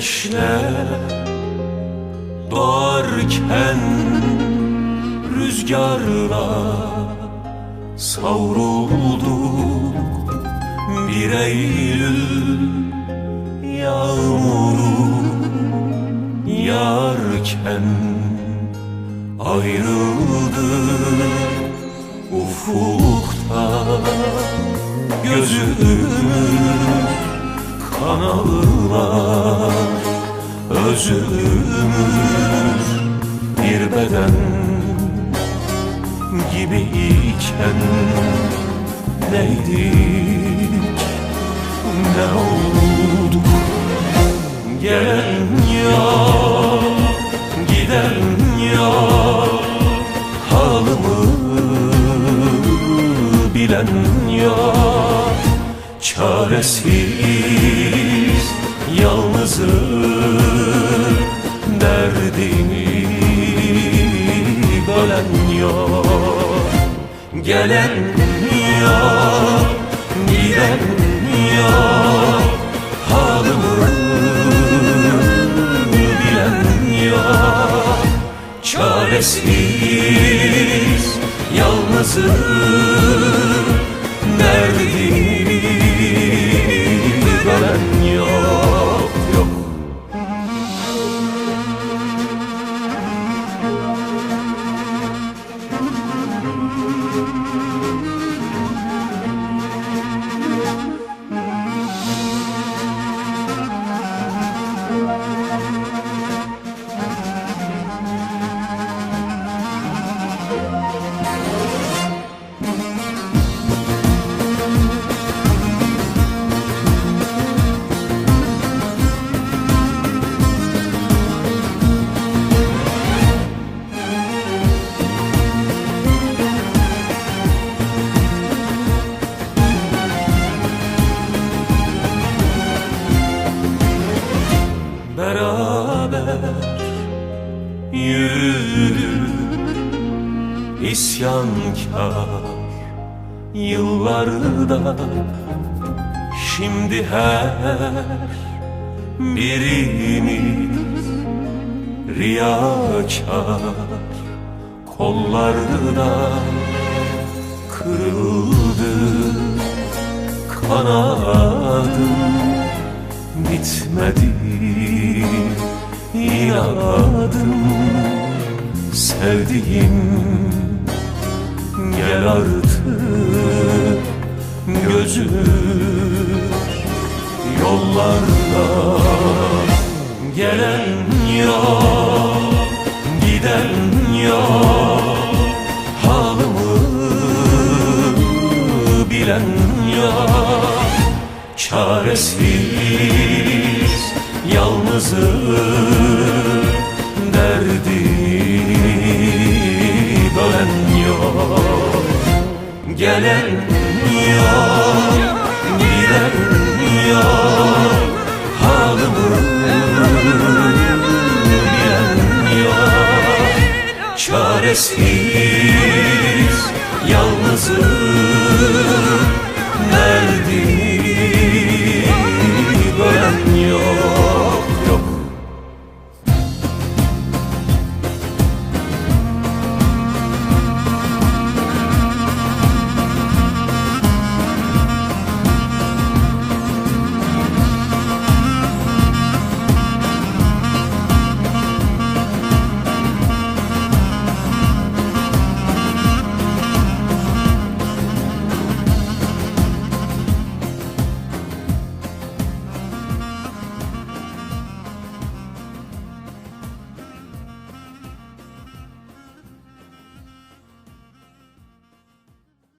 Güneşler doğarken rüzgarla savrulduk. Bir Eylül yağmuru yağarken ayrıldık. Ufukta gözümüz kanallar özümüz bir beden gibiyken neydik ne olduk? Gelen ya giden ya halımı bilen ya çaresiz yalnızım. Derdimi bölen yok. Gelen yok giden yok. Halımı bilen yok. Çaresiz isyankar yıllarda şimdi her birimiz riyakar kollarda kırıldı kanadım bitmedi. İnadım sevdiğim gel artık gözüm yollarda. Gelen yok giden yok. Halımı bilen yok. Çaresiz yalnızım. Derdimi gelen yok giden yok halımı bilen yok çaresiz yalnızım